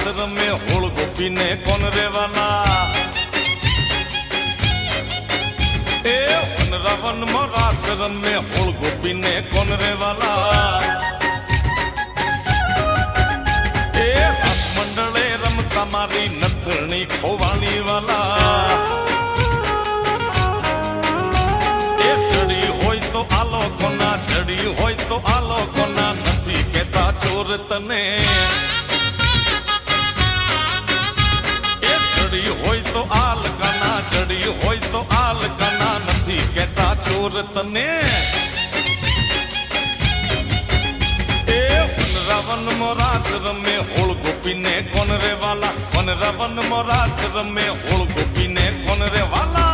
રાસ રમે હોળ ગોપીને કોણ રેવાના એ વનરાવનમાં રાસ રમે હોળ ગોપીને કોણ રેવાલા એ રાસ મંડળે રમતા મારી નથણી ખોવાણી વાલા એ ચડી હોય તો આલો કોના ચડી હોય તો આલો કોના નથી કેતા ચોર તને. તો નથી કેતા ચોર તને. એ વનરાવન મોરાસ રમે, હોળ ગોપીને કોણ રે વાલા મો મોરાસ રમે, હોળ ગોપીને કોણ રે વાલા